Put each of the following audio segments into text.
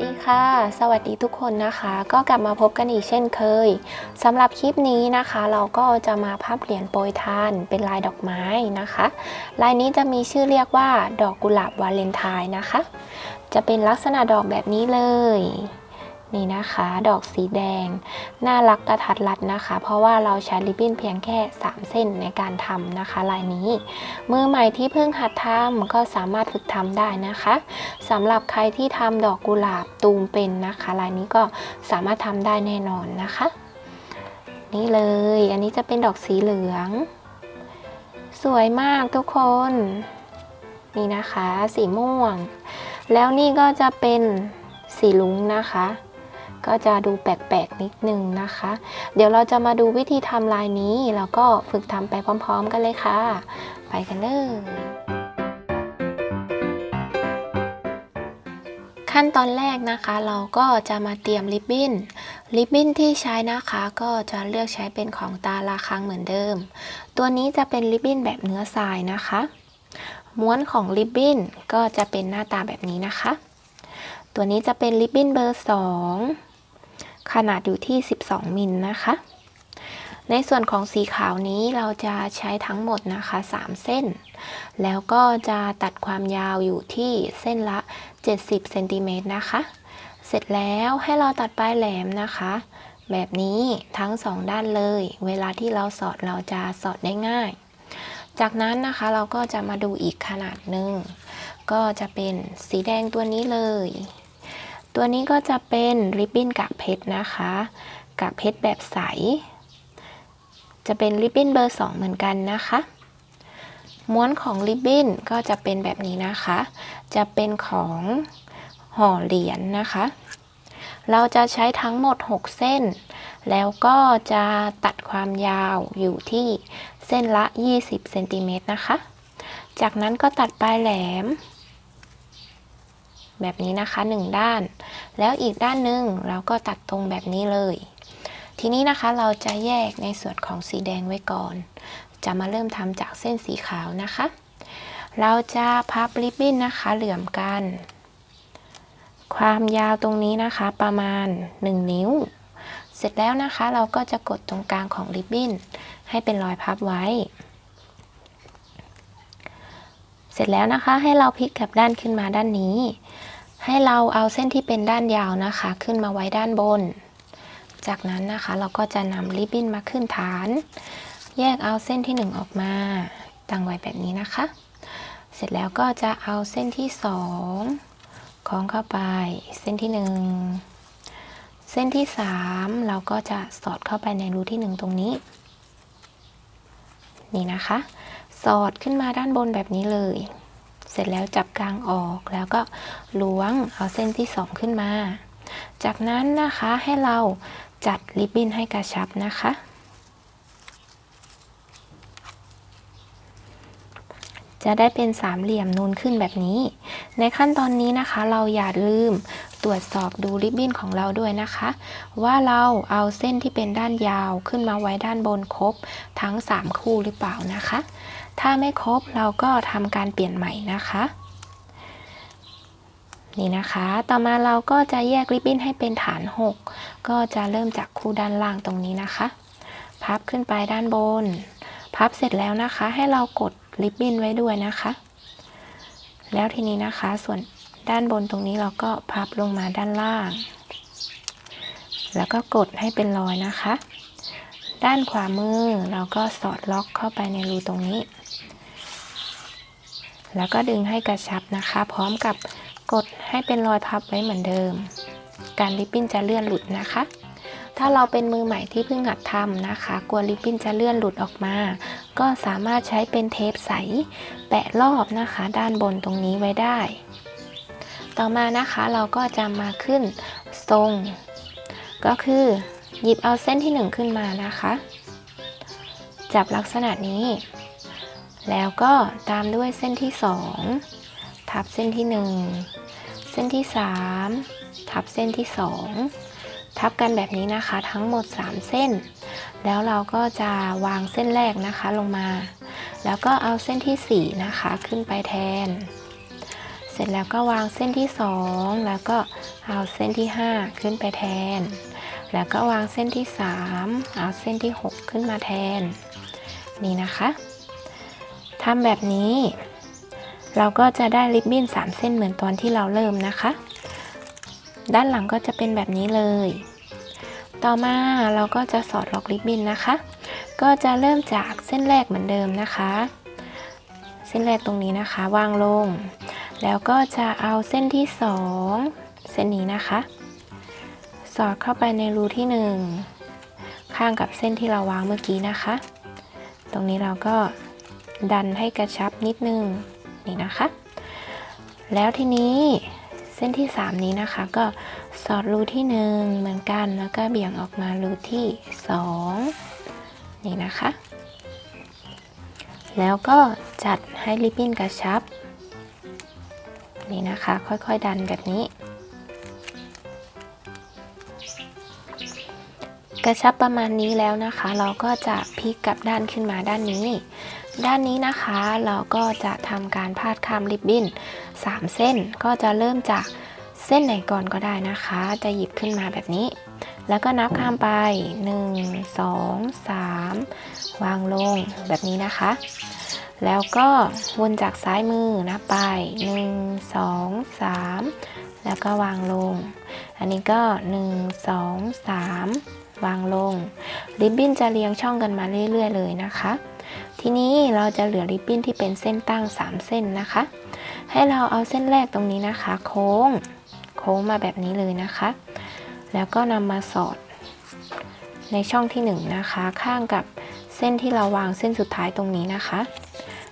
ดีค่ะ สวัสดีทุกคนนะคะ ก็กลับมาพบกันอีกเช่นเคยสำหรับคลิปนี้นะคะ เราก็จะมาพับเหรียญโปรยทานเป็นลายดอกไม้นะคะ ลายนี้จะมีชื่อเรียกว่า ดอกกุหลาบวาเลนไทน์นะคะ จะเป็นลักษณะดอกแบบนี้เลย นี่นะคะ ดอกสีแดง น่ารักกระทัดรัดนะคะ เพราะว่าเราใช้ริบบิ้นเพียงแค่ 3 เส้นในการทำนะคะ ลายนี้ มือใหม่ที่เพิ่งหัดทำก็สามารถฝึกทำได้นะคะสำหรับใครที่ทำดอกกุหลาบตูมเป็นนะคะ ลายนี้ก็สามารถทำได้แน่นอนนะคะ นี่เลย อันนี้จะเป็นดอกสีเหลือง สวยมากทุกคน นี่นะคะ สีม่วง แล้วนี่ก็จะเป็นสีลุ้งนะคะ ก็จะดูแปลกๆนิดนึงนะคะ เดี๋ยวเราจะมาดูวิธีทำลายนี้ แล้วก็ฝึกทำไปพร้อมๆกันเลยค่ะ ไปกันเลยขั้นตอนแรกนะคะเราก็จะมาเตรียมริบบิ้นริบบิ้นที่ใช้นะคะก็จะเลือกใช้เป็นของตาลาคังเหมือนเดิม ตัวนี้จะเป็นริบบิ้นแบบเนื้อทรายนะคะ ม้วนของริบบิ้นก็จะเป็นหน้าตาแบบนี้นะคะ ตัวนี้จะเป็นริบบิ้นเบอร์2 ขนาดอยู่ที่ 12 มิลนะคะ ในส่วนของสีขาวนี้เราจะใช้ทั้งหมดนะคะ 3 เส้น แล้วก็จะตัดความยาวอยู่ที่เส้นละ 70เซนติเมตรนะคะ เสร็จแล้วให้เราตัดปลายแหลมนะคะแบบนี้ทั้ง2ด้านเลย เวลาที่เราสอดเราจะสอดได้ง่าย จากนั้นนะคะเราก็จะมาดูอีกขนาดหนึ่ง ก็จะเป็นสีแดงตัวนี้เลย ตัวนี้ก็จะเป็นริบบิ้นกากเพชรนะคะ กากเพชรแบบใส จะเป็นริบบิ้นเบอร์ 2 เหมือนกันนะคะ ม้วนของริบบิ้นก็จะเป็นแบบนี้นะคะ จะเป็นของห่อเหรียญนะคะ เราจะใช้ทั้งหมด 6 เส้น แล้วก็จะตัดความยาวอยู่ที่เส้นละ 20 เซนติเมตรนะคะ จากนั้นก็ตัดปลายแหลม แบบนี้นะคะหนึ่งด้าน แล้วอีกด้านหนึ่งเราก็ตัดตรงแบบนี้เลย ทีนี้นะคะเราจะแยกในส่วนของสีแดงไว้ก่อน จะมาเริ่มทำจากเส้นสีขาวนะคะ เราจะพับริบบิ้นนะคะเหลื่อมกัน ความยาวตรงนี้นะคะประมาณ 1 นิ้ว เสร็จแล้วนะคะเราก็จะกดตรงกลางของริบบิ้นให้เป็นรอยพับไว้เสร็จแล้วนะคะให้เราพลิกกลับด้านขึ้นมาด้านนี้ ให้เราเอาเส้นที่เป็นด้านยาวนะคะ ขึ้นมาไว้ด้านบน จากนั้นนะคะเราก็จะนำริบบิ้นมาขึ้นฐาน แยกเอาเส้นที่ 1 ออกมาตั้งไว้แบบนี้นะคะ เสร็จแล้วก็จะเอาเส้นที่ 2 คล้องเข้าไป เส้นที่ 1 เส้นที่ 3 เราก็จะสอดเข้าไปในรูที่ 1 ตรงนี้ นี่นะคะ สอดขึ้นมาด้านบนแบบนี้เลย เสร็จแล้วจับกลางออกแล้วก็ล้วงเอาเส้นที่2ขึ้นมา จากนั้นนะคะให้เราจัดริบบิ้นให้กระชับนะคะ จะได้เป็นสามเหลี่ยมนูนขึ้นแบบนี้ ในขั้นตอนนี้นะคะ เราอย่าลืมตรวจสอบดูริบบิ้นของเราด้วยนะคะ ว่าเราเอาเส้นที่เป็นด้านยาวขึ้นมาไว้ด้านบนครบทั้ง 3 คู่หรือเปล่านะคะ ถ้าไม่ครบเราก็ทำการเปลี่ยนใหม่นะคะ นี่นะคะ ต่อมาเราก็จะแยกริบบิ้นให้เป็นฐาน 6 ก็จะเริ่มจากคู่ด้านล่างตรงนี้นะคะ พับขึ้นไปด้านบน พับเสร็จแล้วนะคะ ให้เรากดริบบิ้นไว้ด้วยนะคะ แล้วทีนี้นะคะ ส่วนด้านบนตรงนี้เราก็พับลงมาด้านล่าง แล้วก็กดให้เป็นรอยนะคะ ด้านขวามือเราก็สอดล็อกเข้าไปในรูตรงนี้ แล้วก็ดึงให้กระชับนะคะ พร้อมกับกดให้เป็นรอยพับไว้เหมือนเดิม การริบบิ้นจะเลื่อนหลุดนะคะ ถ้าเราเป็นมือใหม่ที่เพิ่งหัดทำนะคะ กลัวริบบิ้นจะเลื่อนหลุดออกมา ก็สามารถใช้เป็นเทปใส แปะรอบนะคะ ด้านบนตรงนี้ไว้ได้ ต่อมานะคะเราก็จะมาขึ้นทรง ก็คือ หยิบเอาเส้นที่ 1 ขึ้นมานะคะ จับลักษณะนี้ แล้วก็ตามด้วยเส้นที่ 2 ทับเส้นที่ 1 เส้นที่ 3 ทับเส้นที่ 2 ทับกันแบบนี้นะคะทั้งหมด 3 เส้น แล้วเราก็จะวางเส้นแรกนะคะลงมา แล้วก็เอาเส้นที่ 4 นะคะขึ้นไปแทน เสร็จแล้วก็วางเส้นที่ 2 แล้วก็เอาเส้นที่ 5 ขึ้นไปแทน แล้วก็วางเส้นที่ 3 เอาเส้นที่ 6 ขึ้นมาแทน นี่นะคะทำแบบนี้ เราก็จะได้ริบบิ้น 3 เส้นเหมือนตอนที่เราเริ่มนะคะ ด้านหลังก็จะเป็นแบบนี้เลย ต่อมาเราก็จะสอดล็อกริบบิ้นนะคะ ก็จะเริ่มจากเส้นแรกเหมือนเดิมนะคะ เส้นแรกตรงนี้นะคะวางลง แล้วก็จะเอาเส้นที่ 2 เส้นนี้นะคะ สอดเข้าไปในรูที่ 1 ข้างกับเส้นที่เราวางเมื่อกี้นะคะ ตรงนี้เราก็ดันให้กระชับนิดนึงนี่นะคะ แล้วทีนี้เส้นที่ 3 นี้นะคะ ก็สอดรูที่ 1 เหมือนกันแล้วก็เบี่ยงออกมารูที่ 2 นี่นะคะ แล้วก็จัดให้ริบบิ้นกระชับ นี่นะคะ ค่อยๆดันแบบนี้ กระชับประมาณนี้แล้วนะคะ เราก็จะพลิกกลับด้านขึ้นมาด้านนี้ ด้านนี้นะคะเราก็จะทำการพาดข้ามริบบิ้น3 เส้นก็จะเริ่มจากเส้นไหนก่อนก็ได้นะคะ จะหยิบขึ้นมาแบบนี้ แล้วก็นับข้ามไป 1 2 3 วางลงแบบนี้นะคะ แล้วก็วนจากซ้ายมือนับไป 1 2 3 แล้วก็วางลง อันนี้ก็ 1 2 3 วางลง ริบบิ้นจะเรียงช่องกันมาเรื่อย ๆ เลยนะคะ ทีนี้เราจะเหลือริบบิ้นที่เป็นเส้นตั้ง 3 เส้นนะคะ ให้เราเอาเส้นแรกตรงนี้นะคะ โค้ง โค้งมาแบบนี้เลยนะคะ แล้วก็นำมาสอด ในช่องที่1นงนะคะ ข้างกับเส้นที่เราวางเส้นสุดท้ายตรงนี้นะคะ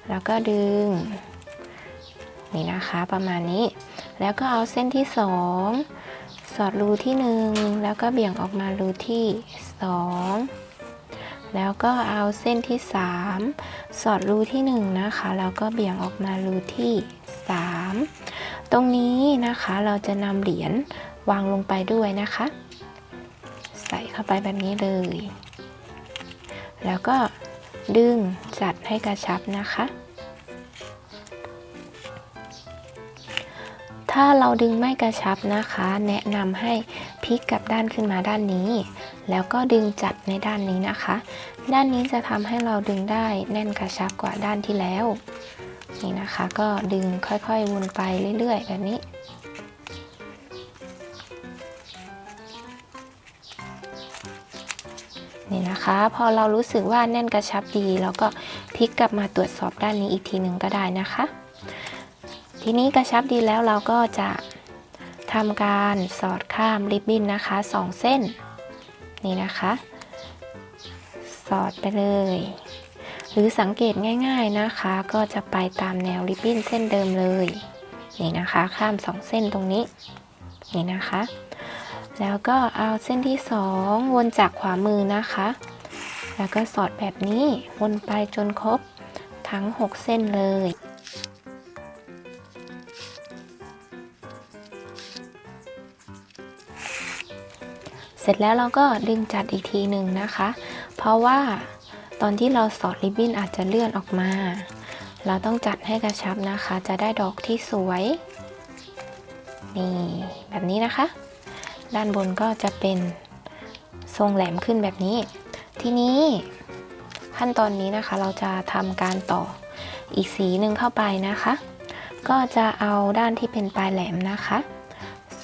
แล้วก็ดึง นี่นะคะประมาณนี้ แล้วก็เอาเส้นที่ 2 อดรูที่ 1 แล้วก็เบี่ยงออกมารูที่ 2 แล้วก็เอาเส้นที่ 3 สอดรูที่ 1 นะคะ แล้วก็เบี่ยงออกมารูที่ 3 ตรงนี้นะคะเราจะนำเหรียญวางลงไปด้วยนะคะ ใส่เข้าไปแบบนี้เลย แล้วก็ดึงจัดให้กระชับนะคะ ถ้าเราดึงไม่กระชับนะคะ แนะนำให้พลิกกลับด้านขึ้นมาด้านนี้ แล้วก็ดึงจัดในด้านนี้นะคะ ด้านนี้จะทำให้เราดึงได้แน่นกระชับกว่าด้านที่แล้ว นี่นะคะ ก็ดึงค่อยๆวนไปเรื่อยๆแบบนี้นี่นะคะ พอเรารู้สึกว่าแน่นกระชับดีเราก็พลิกกลับมาตรวจสอบด้านนี้อีกทีหนึ่งก็ได้นะคะ ทีนี้กระชับดีแล้วเราก็จะทำการสอดข้ามริบบิ้นนะคะสองเส้น นี่นะคะ สอดไปเลย หรือสังเกตง่ายๆนะคะ ก็จะไปตามแนวริบบิ้นเส้นเดิมเลย นี่นะคะ ข้ามสองเส้นตรงนี้ นี่นะคะ แล้วก็เอาเส้นที่สองวนจากขวามือนะคะ แล้วก็สอดแบบนี้วนไปจนครบทั้ง 6 เส้นเลย ร็จแล้วเราก็ดึงจัดอีกทีหนึ่งนะคะ เพราะว่าตอนที่เราสอดริบบิ้นอาจจะเลื่อนออกมา เราต้องจัดให้กระชับนะคะ จะได้ดอกที่สวย นี่แบบนี้นะคะ ด้านบนก็จะเป็นทรงแหลมขึ้นแบบนี้ ทีนี้ขั้นตอนนี้นะคะเราจะทำการต่ออีกสีหนึ่งเข้าไปนะคะ ก็จะเอาด้านที่เป็นปลายแหลมนะคะ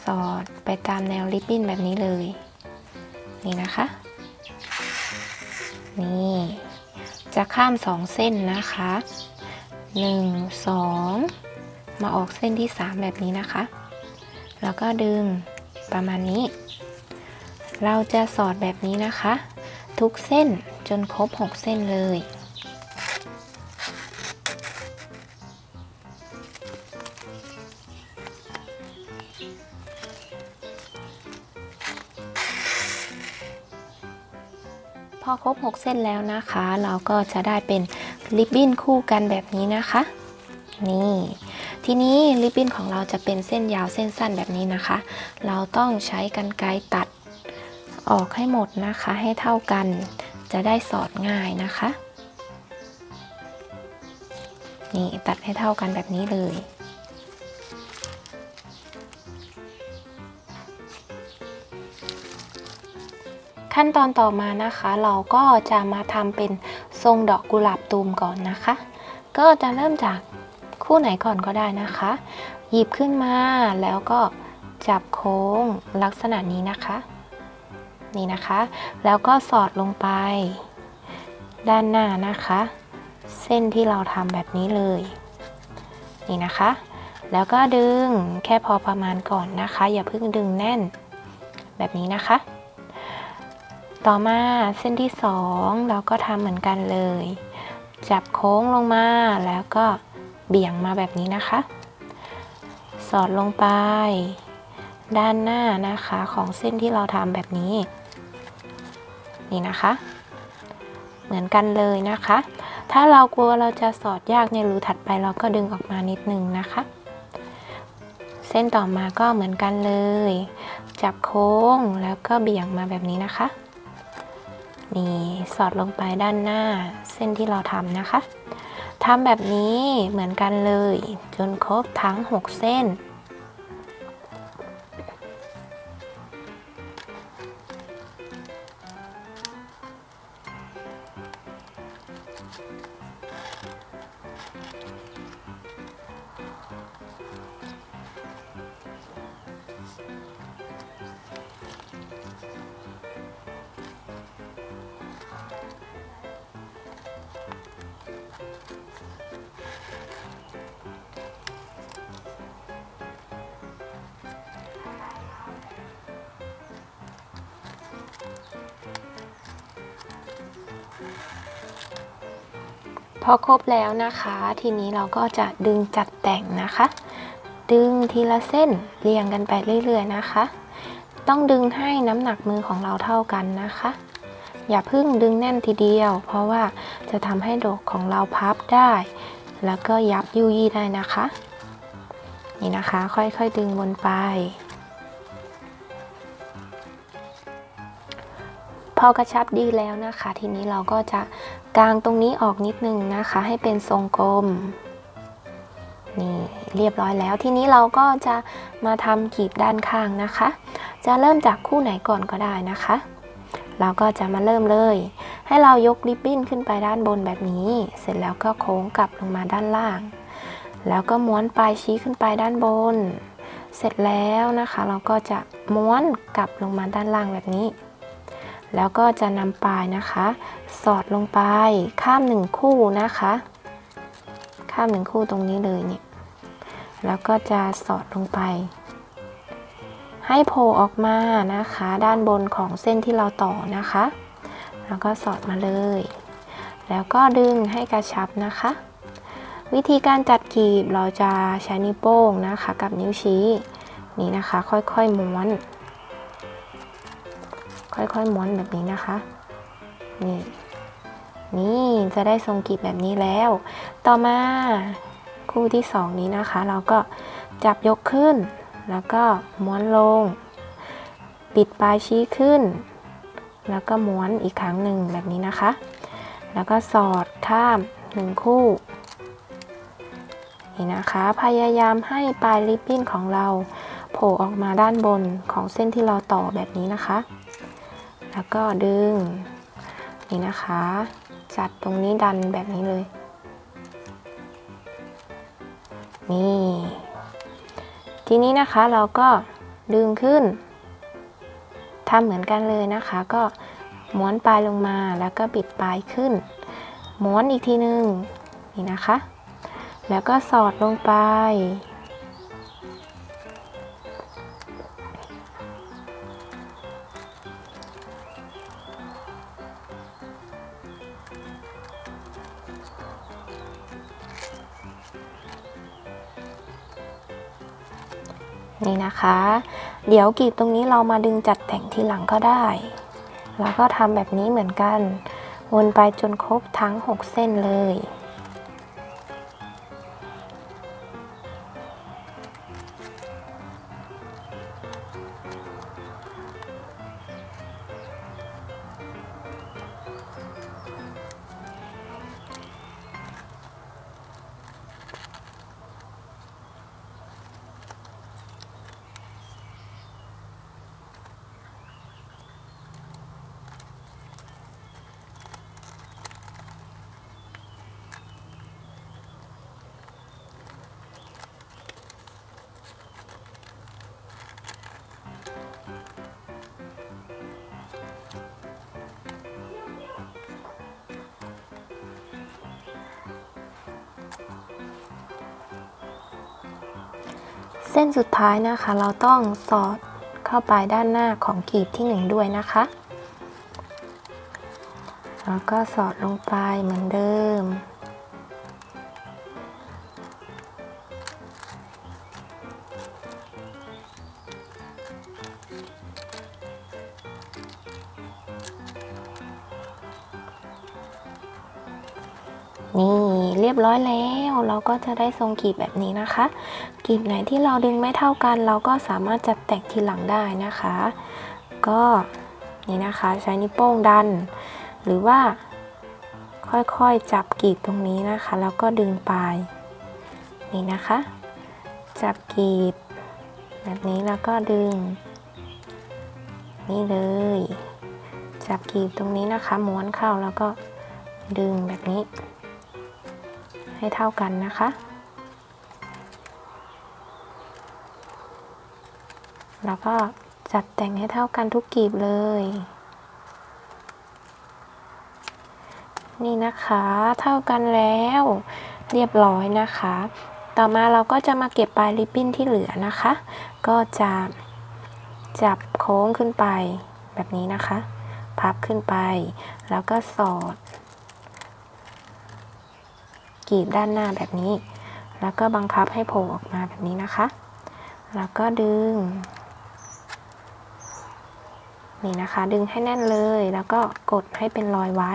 สอดไปตามแนวริบบิ้นแบบนี้เลย นี่นะคะ นี่ จะข้ามสองเส้นนะคะ1 2มาออกเส้นที่3แบบนี้นะคะ แล้วก็ดึงประมาณนี้ เราจะสอดแบบนี้นะคะ ทุกเส้นจนครบ6เส้นเลย ครบ 6 เส้นแล้วนะคะ เราก็จะได้เป็นริบบิ้นคู่กันแบบนี้นะคะ นี่ ทีนี้ริบบิ้นของเราจะเป็นเส้นยาวเส้นสั้นแบบนี้นะคะ เราต้องใช้กรรไกรตัดออกให้หมดนะคะ ให้เท่ากัน จะได้สอดง่ายนะคะ นี่ตัดให้เท่ากันแบบนี้เลย ขั้นตอนต่อมานะคะ เราก็จะมาทำเป็นทรงดอกกุหลาบตูมก่อนนะคะ ก็จะเริ่มจากคู่ไหนก่อนก็ได้นะคะ หยิบขึ้นมาแล้วก็จับโค้งลักษณะนี้นะคะ นี่นะคะ แล้วก็สอดลงไป ด้านหน้านะคะ เส้นที่เราทำแบบนี้เลย นี่นะคะ แล้วก็ดึงแค่พอประมาณก่อนนะคะ อย่าเพิ่งดึงแน่น แบบนี้นะคะ ต่อมาเส้นที่สองเราก็ทำเหมือนกันเลย จับโค้งลงมาแล้วก็เบี่ยงมาแบบนี้นะคะ สอดลงไป ด้านหน้านะคะของเส้นที่เราทำแบบนี้ นี่นะคะ เหมือนกันเลยนะคะ ถ้าเรากลัวเราจะสอดยากในรูถัดไปเราก็ดึงออกมานิดนึงนะคะ เส้นต่อมาก็เหมือนกันเลย จับโค้งแล้วก็เบี่ยงมาแบบนี้นะคะ นี่สอดลงไปด้านหน้าเส้นที่เราทำนะคะทำแบบนี้เหมือนกันเลย จนครบทั้ง 6 เส้น พอครบแล้วนะคะ ทีนี้เราก็จะดึงจัดแต่งนะคะ ดึงทีละเส้นเรียงกันไปเรื่อยๆนะคะ ต้องดึงให้น้ำหนักมือของเราเท่ากันนะคะ อย่าเพิ่งดึงแน่นทีเดียว เพราะว่าจะทำให้ดกของเราพับได้ แล้วก็ยับยุยี่ได้นะคะ นี่นะคะ ค่อยๆดึงวนไป พอกระชับดีแล้วนะคะ ทีนี้เราก็จะกางตรงนี้ออกนิดนึงนะคะ ให้เป็นทรงกลมนี่เรียบร้อยแล้ว ทีนี้เราก็จะมาทำกีบด้านข้างนะคะ จะเริ่มจากคู่ไหนก่อนก็ได้นะคะ เราก็จะมาเริ่มเลย ให้เรายกริบบิ้นขึ้นไปด้านบนแบบนี้ เสร็จแล้วก็โค้งกลับลงมาด้านล่าง แล้วก็ม้วนปลายชี้ขึ้นไปด้านบน เสร็จแล้วนะคะ เราก็จะม้วนกลับลงมาด้านล่างแบบนี้ แล้วก็จะนำปลายนะคะ สอดลงไปข้ามหนึ่งคู่นะคะ ข้ามหนึ่งคู่ตรงนี้เลยเนี่ยแล้วก็จะสอดลงไป ให้โผล่ออกมานะคะ ด้านบนของเส้นที่เราต่อนะคะ แล้วก็สอดมาเลย แล้วก็ดึงให้กระชับนะคะ วิธีการจัดกีบเราจะใช้นิ้วโป้งนะคะ กับนิ้วชี้นี่นะคะ ค่อยๆม้วน ค่อยๆม้วนแบบนี้นะคะ นี่ นี่จะได้ทรงกีบแบบนี้แล้ว ต่อมาคู่ที่สองนี้นะคะ เราก็จับยกขึ้น แล้วก็ม้วนลง ปิดปลายชี้ขึ้น แล้วก็ม้วนอีกครั้งหนึ่งแบบนี้นะคะ แล้วก็สอดข้ามหนึ่งคู่นี่นะคะพยายามให้ปลายริบบิ้นของเรา โผล่ออกมาด้านบนของเส้นที่เราต่อแบบนี้นะคะ แล้วก็ดึง นี่นะคะ จัดตรงนี้ดันแบบนี้เลย นี่ ทีนี้นะคะเราก็ดึงขึ้นทำเหมือนกันเลยนะคะ ก็ม้วนปลายลงมาแล้วก็บิดปลายขึ้น ม้วนอีกทีหนึ่งนี่นะคะ แล้วก็สอดลงไป นะคะ เดี๋ยวกลีบตรงนี้เรามาดึงจัดแต่งทีหลังก็ได้ แล้วก็ทำแบบนี้เหมือนกัน วนไปจนครบทั้ง 6 เส้นเลย เส้นสุดท้ายนะคะ เราต้องสอดเข้าไปด้านหน้าของกลีบที่หนึ่งด้วยนะคะ แล้วก็สอดลงไปเหมือนเดิม นี่ เรียบร้อยแล้ว เราก็จะได้ทรงกลีบแบบนี้นะคะกลีบไหนที่เราดึงไม่เท่ากัน เราก็สามารถจัดแต่งทีหลังได้นะคะ ก็นี่นะคะใช้นิ้วโป้งดัน หรือว่าค่อยๆจับกลีบตรงนี้นะคะ แล้วก็ดึงปลายนี่นะคะ จับกลีบ แบบนี้แล้วก็ดึง นี่เลย จับกลีบตรงนี้นะคะ ม้วนเข้าแล้วก็ดึงแบบนี้ ให้เท่ากันนะคะ แล้วก็จัดแต่งให้เท่ากันทุกกลีบเลย นี่นะคะเท่ากันแล้วเรียบร้อยนะคะ ต่อมาเราก็จะมาเก็บปลายริบบิ้นที่เหลือนะคะ ก็จะจับโค้งขึ้นไปแบบนี้นะคะ พับขึ้นไป แล้วก็สอด กีบด้านหน้าแบบนี้ แล้วก็บังคับให้โผล่ออกมาแบบนี้นะคะ แล้วก็ดึง นี่นะคะ ดึงให้แน่นเลย แล้วก็กดให้เป็นรอยไว้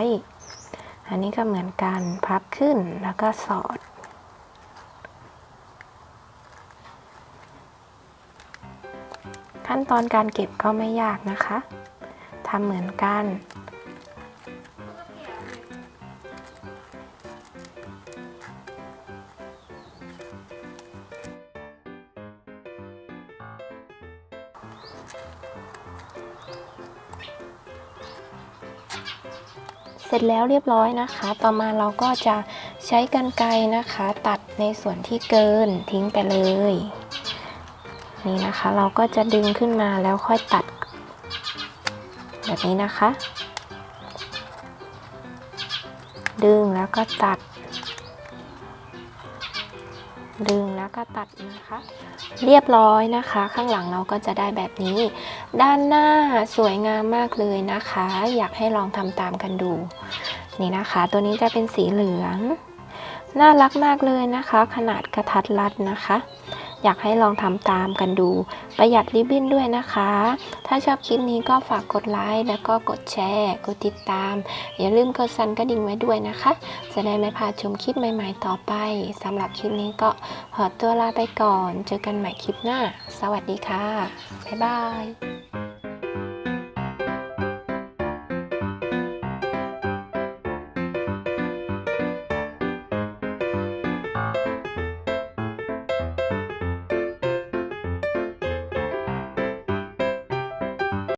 อันนี้ก็เหมือนกันพับขึ้นแล้วก็สอด ขั้นตอนการเก็บก็ไม่ยากนะคะทำเหมือนกัน ร็จแล้วเรียบร้อยนะคะ ต่อมาเราก็จะใช้กรรไกรนะคะ ตัดในส่วนที่เกินทิ้งไปเลย นี่นะคะเราก็จะดึงขึ้นมาแล้วค่อยตัด แบบนี้นะคะ ดึงแล้วก็ตัด ดึงแล้วก็ตัดนะคะ เรียบร้อยนะคะ ข้างหลังเราก็จะได้แบบนี้ ด้านหน้าสวยงามมากเลยนะคะ อยากให้ลองทำตามกันดู นี่นะคะ ตัวนี้จะเป็นสีเหลือง น่ารักมากเลยนะคะ ขนาดกระทัดรัดนะคะ อยากให้ลองทำตามกันดู ประหยัดริบบิ้นด้วยนะคะ ถ้าชอบคลิปนี้ก็ฝากกดไลค์แล้วก็กดแชร์กดติดตาม อย่าลืมกดสั่นกระดิ่งไว้ด้วยนะคะ จะได้ไม่พลาดชมคลิปใหม่ ๆ ต่อไปสำหรับคลิปนี้ก็ขอตัวลาไปก่อน เจอกันใหม่คลิปหน้า สวัสดีค่ะ บ๊ายบาย